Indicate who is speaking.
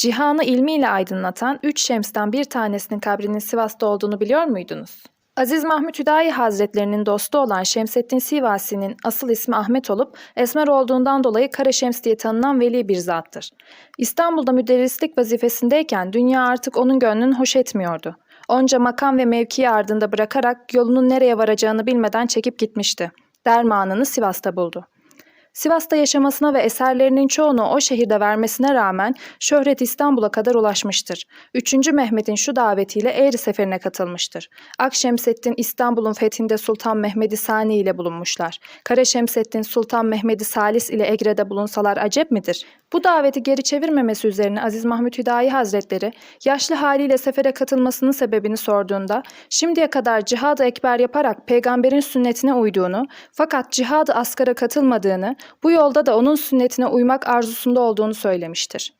Speaker 1: Cihanı ilmiyle aydınlatan üç şemsten bir tanesinin kabrinin Sivas'ta olduğunu biliyor muydunuz? Aziz Mahmut Hüdayi Hazretlerinin dostu olan Şemseddin Sivasi'nin asıl ismi Ahmet olup esmer olduğundan dolayı Kara Şems diye tanınan veli bir zattır. İstanbul'da müderrislik vazifesindeyken dünya artık onun gönlünü hoş etmiyordu. Onca makam ve mevkiyi ardında bırakarak yolunun nereye varacağını bilmeden çekip gitmişti. Dermanını Sivas'ta buldu. Sivas'ta yaşamasına ve eserlerinin çoğunu o şehirde vermesine rağmen şöhret İstanbul'a kadar ulaşmıştır. 3. Mehmet'in şu davetiyle Eğri Seferi'ne katılmıştır. Akşemseddin İstanbul'un fethinde Sultan Mehmedi Sani ile bulunmuşlar. Kara Şemseddin Sultan Mehmedi Salis ile Egre'de bulunsalar acep midir? Bu daveti geri çevirmemesi üzerine Aziz Mahmut Hüdayi Hazretleri yaşlı haliyle sefere katılmasının sebebini sorduğunda şimdiye kadar cihad-ı ekber yaparak peygamberin sünnetine uyduğunu fakat cihad-ı askara katılmadığını bu yolda da onun sünnetine uymak arzusunda olduğunu söylemiştir.